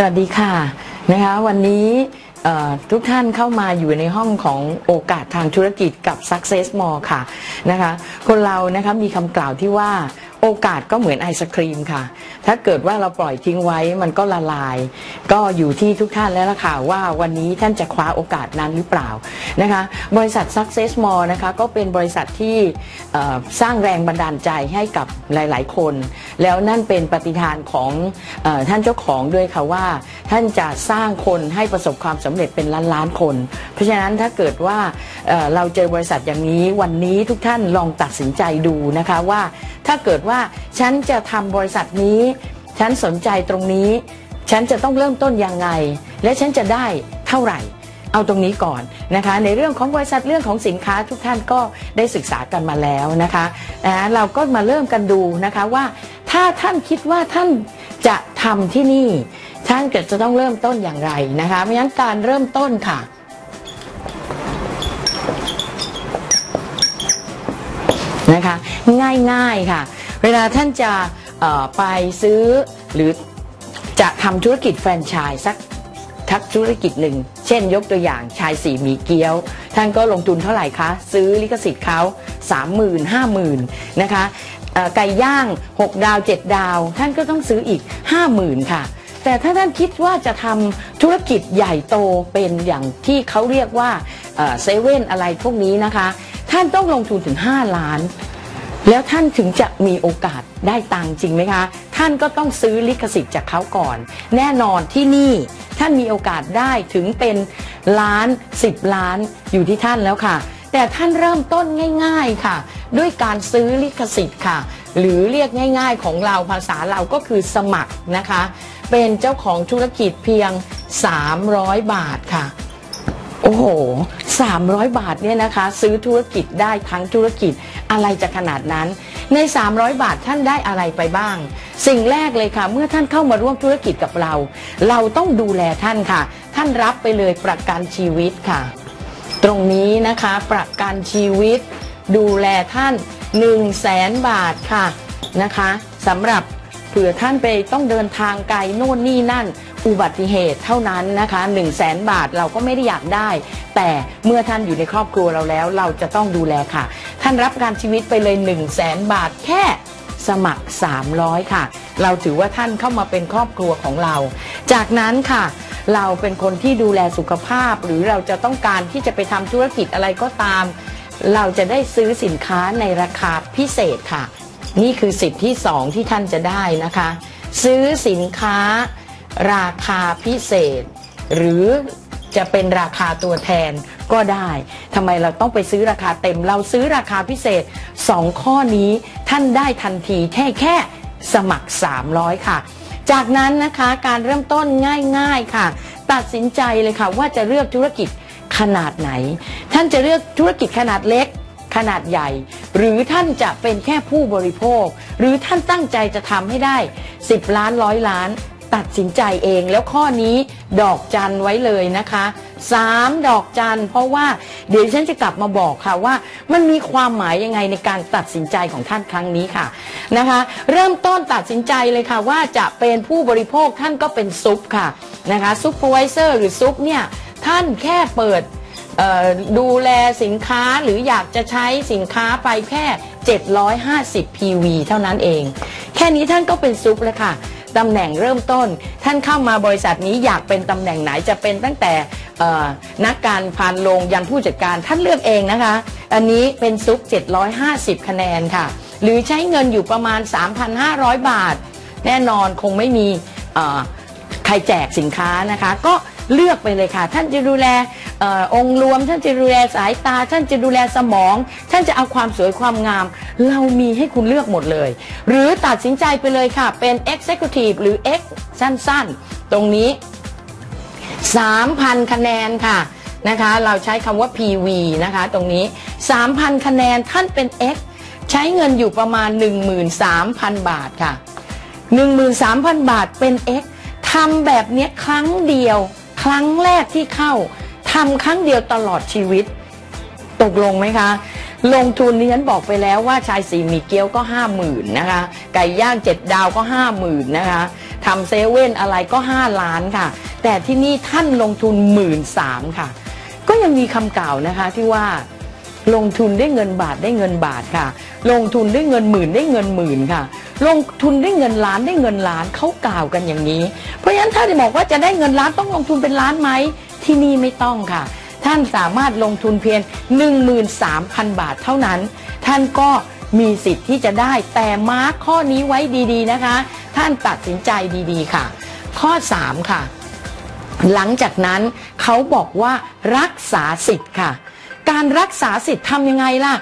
สวัสดีค่ะนะคะวันนี้ทุกท่านเข้ามาอยู่ในห้องของโอกาสทางธุรกิจกับ Success More ค่ะนะคะคนเรานะคะมีคำกล่าวที่ว่า โอกาสก็เหมือนไอศครีมค่ะ ถ้าเกิดว่าเราปล่อยทิ้งไว้มันก็ละลาย ก็อยู่ที่ทุกท่านแล้วล่ะค่ะว่าวันนี้ท่านจะคว้าโอกาสนั้นหรือเปล่านะคะ บริษัท Success More นะคะก็เป็นบริษัทที่สร้างแรงบันดาลใจให้กับหลาย ๆ คน แล้วนั่นเป็นปฏิฐานของอท่านเจ้าของด้วยค่ะว่า ท่านจะสร้างคนให้ประสบความสำเร็จเป็นล้านล้านๆคน เพราะฉะนั้นถ้าเกิดว่าเราเจอบริษัทอย่างนี้วันนี้ทุกท่านลองตัดสินใจดูนะคะว่าถ้าเกิดว่าฉันจะทำบริษัทนี้ ฉันสนใจตรงนี้ ฉันจะต้องเริ่มต้นยังไง และฉันจะได้เท่าไหร่ เอาตรงนี้ก่อนนะคะ ในเรื่องของบริษัทเรื่องของสินค้าทุกท่านก็ได้ศึกษากันมาแล้วนะคะนะเราก็มาเริ่มกันดูนะคะว่า ถ้าท่านคิดว่าท่านจะทำที่นี่ ท่านก็จะต้องเริ่มต้นอย่างไรนะคะเพราะฉะนั้นการเริ่มต้นค่ะนะคะง่ายๆค่ะ เวลาท่านจะไปซื้อหรือจะทำธุรกิจแฟรนไชส์สักทักธุรกิจหนึ่ง เช่นยกตัวอย่างชายสีหมีเกี๊ยว ท่านก็ลงทุนเท่าไหร่คะ ซื้อลิขสิทธิ์เขา3 0 0 0 0 5 0,000นะคะไก่ย่าง 6 ดาว 7 ดาว ท่านก็ต้องซื้ออีก 50,000 ค่ะ แต่ถ้าท่านคิดว่าจะทำธุรกิจใหญ่โตเป็นอย่างที่เขาเรียกว่าเซเว่นอะไรพวกนี้นะคะ ท่านต้องลงทุนถึง 5 ล้าน แล้วท่านถึงจะมีโอกาสได้ตังจริงไหมคะ ท่านก็ต้องซื้อลิขสิทธิ์จากเขาก่อน แน่นอนที่นี่ท่านมีโอกาสได้ถึงเป็นล้าน 10 ล้านอยู่ที่ท่านแล้วค่ะ แต่ท่านเริ่มต้นง่าย ๆค่ะ ด้วยการซื้อลิขสิทธิ์ค่ะ หรือเรียกง่าย ๆ ของเราภาษาเราก็คือสมัครนะคะ เป็นเจ้าของธุรกิจเพียง 300 บาทค่ะ อ้โห 300 บาทเนี่ยนะคะ ซื้อธุรกิจได้ทั้งธุรกิจอะไรจะขนาดนั้น ใน 300 บาทท่านได้อะไรไปบ้าง สิ่งแรกเลยค่ะ เมื่อท่านเข้ามาร่วมธุรกิจกับเรา เราต้องดูแลท่านค่ะ ท่านรับไปเลยประกันชีวิตค่ะ ตรงนี้นะคะประกันชีวิต ดูแลท่าน 1 0 0 0 0แสนบาทค่ะนะคะสำหรับเผื่อท่านไปต้องเดินทางไกลโน่นนี่นั่น อุบัติเหตุเท่านั้นนะคะ1 0 0 0 0แสนบาทเราก็ไม่ได้อยากได้ แต่เมื่อท่านอยู่ในครอบครัวเราแล้ว เราจะต้องดูแลค่ะ ท่านรับกันชีวิตไปเลย 1 0 0 0 0แสนบาทแค่สมัคร 300 ค่ะ เราถือว่าท่านเข้ามาเป็นครอบครัวของเรา จากนั้นค่ะ เราเป็นคนที่ดูแลสุขภาพ หรือเราจะต้องการที่จะไปทำธุรกิจอะไรก็ตาม เราจะได้ซื้อสินค้าในราคาพิเศษค่ะ นี่คือสิทธิที่สองที่ท่านจะได้นะคะ ซื้อสินค้า ราคาพิเศษ หรือจะเป็นราคาตัวแทนก็ได้ทำไมเราต้องไปซื้อราคาเต็ม เราซื้อราคาพิเศษ 2 ข้อนี้ท่านได้ทันทีแค่แค่สมัคร 300 ค่ะ จากนั้นนะคะการเริ่มต้นง่ายๆค่ะ ตัดสินใจเลยค่ะว่าจะเลือกธุรกิจขนาดไหน ท่านจะเลือกธุรกิจขนาดเล็กขนาดใหญ่ หรือท่านจะเป็นแค่ผู้บริโภค หรือท่านตั้งใจจะทำให้ได้ 10 ล้านร้อยล้าน ตัดสินใจเองแล้วข้อนี้ดอกจันไว้เลยนะคะ3ดอกจันเพราะว่าเดี๋ยวฉันจะกลับมาบอกค่ะว่า มันมีความหมายยังไงในการตัดสินใจของท่านครั้งนี้ค่ะนะคะ เริ่มต้นตัดสินใจเลยค่ะ ว่าจะเป็นผู้บริโภคท่านก็เป็นซุปค่ะนะคะซุปเปอร์วิเซอร์หรือซุปเนี่ยท่านแค่เปิดดูแลสินค้าหรืออยากจะใช้สินค้าไปแค่ 750 PV เท่านั้นเอง แค่นี้ท่านก็เป็นซุปแล้วค่ะ ตำแหน่งเริ่มต้น ท่านเข้ามาบริษัทนี้อยากเป็นตำแหน่งไหนจะเป็นตั้งแต่นักการพานลงยันผู้จัดการท่านเลือกเองนะคะ อันนี้เป็นซุป 750 คะแนนค่ะ หรือใช้เงินอยู่ประมาณ 3,500 บาท แน่นอนคงไม่มีใครแจกสินค้านะคะ ก็ เลือกไปเลยค่ะ ท่านจะดูแลอองค์รวม ท่านจะดูแลสายตา ท่านจะดูแลสมอง ท่านจะเอาความสวยความงาม เรามีให้คุณเลือกหมดเลย หรือตัดสินใจไปเลยค่ะ เป็น Executive หรือ X สั้นๆ ตรงนี้ 3,000 คะแนนค่ะนะคะเราใช้คำว่า PV นะคะตรงนี้ 3,000 คะแนนท่านเป็น X ใช้เงินอยู่ประมาณ 13,000 บาทค่ะ 13,000 บาทเป็น X ทำแบบนี้ครั้งเดียว ครั้งแรกที่เข้าทำครั้งเดียวตลอดชีวิต ตกลงไหมคะ ลงทุนนี้ฉันบอกไปแล้วว่าชายสีหมีเกี๊ยวก็ห้าหมื่นนะคะไก่ย่างเจ็ดดาวก็ห้าหมื่นนะคะทำเซเว่นอะไรก็ห้าล้านค่ะ แต่ที่นี่ท่านลงทุนหมื่นสามค่ะ ก็ยังมีคำกล่าวนะคะที่ว่า ลงทุนได้เงินบาทได้เงินบาทค่ะ ลงทุนได้เงินหมื่นได้เงินหมื่นค่ะ ลงทุนได้เงินล้านได้เงินล้านเขากล่าวกันอย่างนี้ เพราะฉะนั้นถ้าจะบอกว่าจะได้เงินล้านต้องลงทุนเป็นล้านไหมที่นี่ไม่ต้องค่ะ ท่านสามารถลงทุนเพียง 13,000 บาทเท่านั้น ท่านก็มีสิทธิ์ที่จะได้แต่มาร์คข้อนี้ไว้ดีๆนะคะ ท่านตัดสินใจดีๆค่ะ ข้อ 3 ค่ะ หลังจากนั้นเขาบอกว่ารักษาสิทธิ์ค่ะ การรักษาสิทธิ์ทำยังไงล่ะ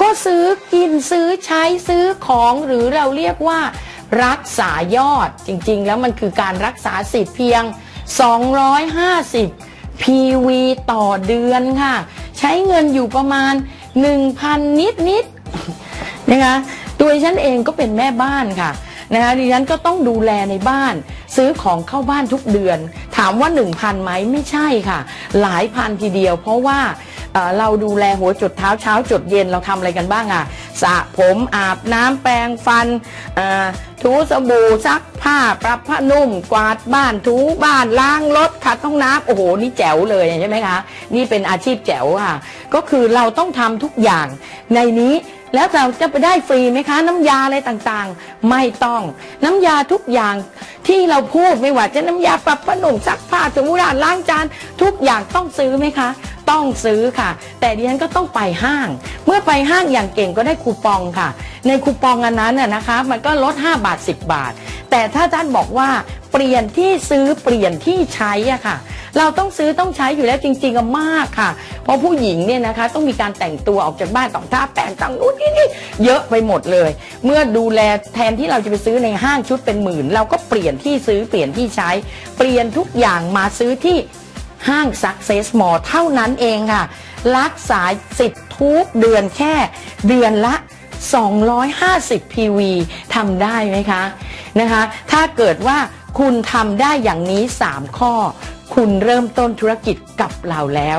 ก็ซื้อกินซื้อใช้ซื้อของหรือเราเรียกว่า รักษายอดจริงๆ แล้วมันคือการรักษาสิทธิ์เพียง 250 PV ต่อเดือนค่ะ ใช้เงินอยู่ประมาณ 1,000 นิดนิดๆนะคะตัวฉันเองก็เป็นแม่บ้านค่ะนะคะดิฉันก็ต้องดูแลในบ้าน ซื้อของเข้าบ้านทุกเดือน ถามว่า 1,000ไหมไม่ใช่ค่ะ หลายพันทีเดียว เพราะว่า เเราดูแลหัวจุดเท้าเช้าจุดเย็นเราทำอะไรกันบ้างอะสระผมอาบน้ำแปรงฟันถูสบู่ซักผ้าปรับผ้านุ่ม กวาดบ้านถูบ้านล้างรถขัดห้องน้ำโอ้โหนี่แจ๋วเลยใช่ไหมคะนี่เป็นอาชีพแจ๋วค่ะ ก็คือเราต้องทำทุกอย่างในนี้แล้วเราจะไปได้ฟรีไหมคะ น้ำยาอะไรต่างๆ ไม่ต้อง น้ำยาทุกอย่างที่เราพูดไม่ว่าจะน้ำยาปรับผ้านุ่มซักผ้าสมุนล้างจานทุกอย่างต้องซื้อไหมคะ ต้องซื้อค่ะ แต่ดิฉันก็ต้องไปห้าง เมื่อไปห้างอย่างเก่งก็ได้คูปองค่ะ ในคูปองอันนั้นน่ะนะคะ มันก็ลด 5 บาท 10 บาท แต่ถ้าท่านบอกว่าเปลี่ยนที่ซื้อเปลี่ยนที่ใช้อะค่ะ เราต้องซื้อต้องใช้อยู่แล้วจริงๆอะมากค่ะ เพราะผู้หญิงเนี่ยนะคะ ต้องมีการแต่งตัวออกจากบ้านต้องทาแปรงต้องนู่นนี่นี่เยอะไปหมดเลย เมื่อดูแลแทนที่เราจะไปซื้อในห้างชุดเป็นหมื่น เราก็เปลี่ยนที่ซื้อเปลี่ยนที่ใช้ เปลี่ยนทุกอย่างมาซื้อที่ ห้าง Success Mall เท่านั้นเองค่ะ รักษาสิทธิ์ทุกเดือนแค่เดือนละ 250 PV ทำได้ไหมคะนะคะ ถ้าเกิดว่าคุณทำได้อย่างนี้ 3 ข้อ คุณเริ่มต้นธุรกิจกับเราแล้ว